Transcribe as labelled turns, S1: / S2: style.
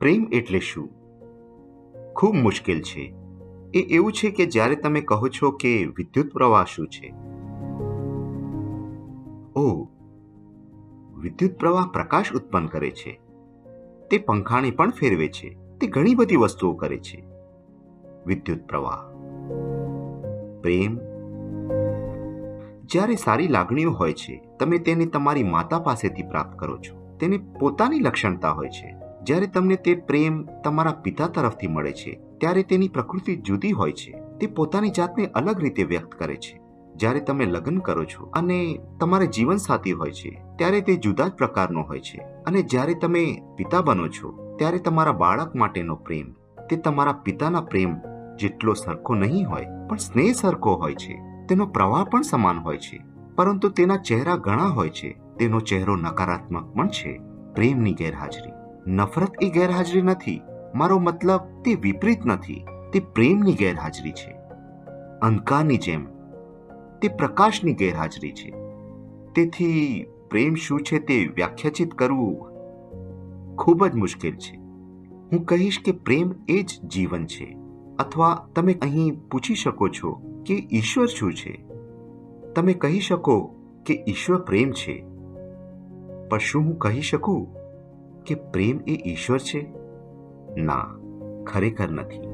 S1: પ્રેમ એટલે શું? ખૂબ મુશ્કેલ છે. એ એવું છે કે જ્યારે તમે કહો છો કે વિદ્યુત પ્રવાહ શું છે? ઓ, વિદ્યુત પ્રવાહ પ્રકાશ ઉત્પન્ન કરે છે. તે પંખાને પણ ફેરવે છે. તે ઘણી બધી વસ્તુઓ કરે છે. વિદ્યુત પ્રવાહ. પ્રેમ. જ્યારે સારી લાગણીઓ હોય છે, તમે તેને તમારી માતા પાસેથી પ્રાપ્ત કરો છો. તેને પોતાની લક્ષણતા હોય છે. જ્યારે તમને તે પ્રેમ તમારા પિતા તરફથી મળે છે, ત્યારે તેની પ્રકૃતિ જુદી હોય છે. તે પોતાની જાતને અલગ રીતે વ્યક્ત કરે છે. જ્યારે તમે લગ્ન કરો છો અને તમારે જીવનસાથી હોય છે, ત્યારે તે જુદા જ પ્રકારનો હોય છે. અને જ્યારે તમે પિતા બનો છો, ત્યારે તમારા બાળક માટેનો પ્રેમ, તે તમારા પિતાના પ્રેમ જેટલો સરખો નહીં હોય, પણ સ્નેહ સરખો હોય છે. તેનો પ્રવાહ પણ સમાન હોય છે. પરંતુ તેના ચહેરા ઘણા હોય છે. તેનો ચહેરો નકારાત્મક પણ છે. પ્રેમની ગેરહાજરી. નફરત એ ગેરહાજરી નથી. મારો મતલબ, તે વિપરીત નથી. તે પ્રેમની ગેરહાજરી છે. અંધકારની જેમ. તે પ્રકાશની ગેરહાજરી છે. તેથી પ્રેમ શું છે તે વ્યાખ્યાચિત કરવું ખૂબ જ મુશ્કેલ છે. હું કહીશ કે પ્રેમ એ જ જીવન છે. અથવા તમે અહીં પૂછી શકો છો કે ઈશ્વર શું છે? તમે કહી શકો કે ઈશ્વર પ્રેમ છે. પણ શું હું કહી શકું? કે પ્રેમ એ ઈશ્વર છે? ના ખરેખર નથી.